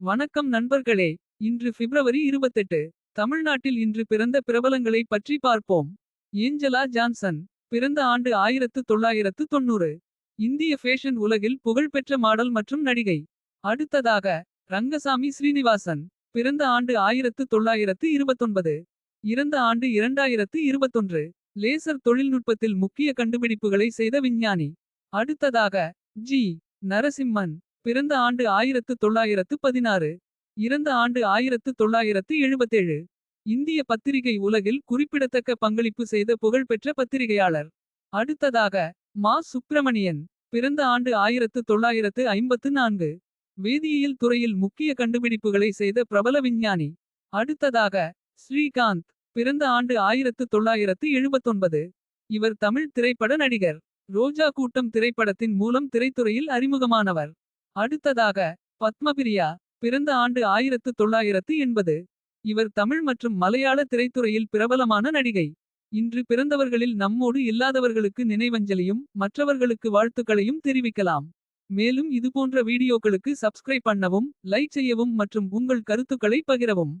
வணக்கம் நண்பர்களே இன்று பிப்ரவரி 28 தமிழ்நாட்டில் இன்று பிறந்த பிரபலங்களை பற்றி பார்ப்போம். ஏஞ்சலா ஜான்சன் பிறந்த ஆண்டு 1990 இந்திய ஃபேஷன் உலகில் புகழ்பெற்ற மாடல் மற்றும் நடிகை. அடுத்ததாக ரங்கசாமி ஸ்ரீனிவாசன் பிறந்த ஆண்டு 1929 இறந்த ஆண்டு 2021 லேசர் தொழில்நுட்பத்தில் முக்கிய கண்டுபிடிப்புகளை செய்த விஞ்ஞானி. அடுத்ததாக ஜி நரசிம்மன் பிறந்த ஆண்டு 1916 இறந்த ஆண்டு 1977 இந்திய பத்திரிகை உலகில் குறிப்பிடத்தக்க பங்களிப்பு செய்த புகழ்பெற்ற பத்திரிகையாளர். அடுத்ததாக மா சுப்பிரமணியன் பிறந்த ஆண்டு 1954 வேதியியல் துறையில் முக்கிய கண்டுபிடிப்புகளை செய்த பிரபல விஞ்ஞானி. அடுத்ததாக ஸ்ரீகாந்த் பிறந்த ஆண்டு 1979 இவர் தமிழ் திரைப்பட நடிகர். ரோஜா கூட்டம் திரைப்படத்தின் மூலம் திரைத்துறையில் அறிமுகமானவர். அடுத்ததாக பத்மபிரியா பிறந்த ஆண்டு 1980 இவர் தமிழ் மற்றும் மலையாள திரைத்துறையில் பிரபலமான நடிகை. இன்று பிறந்தவர்களில் நம்மோடு இல்லாதவர்களுக்கு நினைவஞ்சலியும். மற்றவர்களுக்கு வாழ்த்துக்களையும் தெரிவிக்கலாம். மேலும் இதுபோன்ற வீடியோக்களுக்கு சப்ஸ்கிரைப் பண்ணவும். லைக் செய்யவும் மற்றும் உங்கள் கருத்துக்களை பகிரவும்.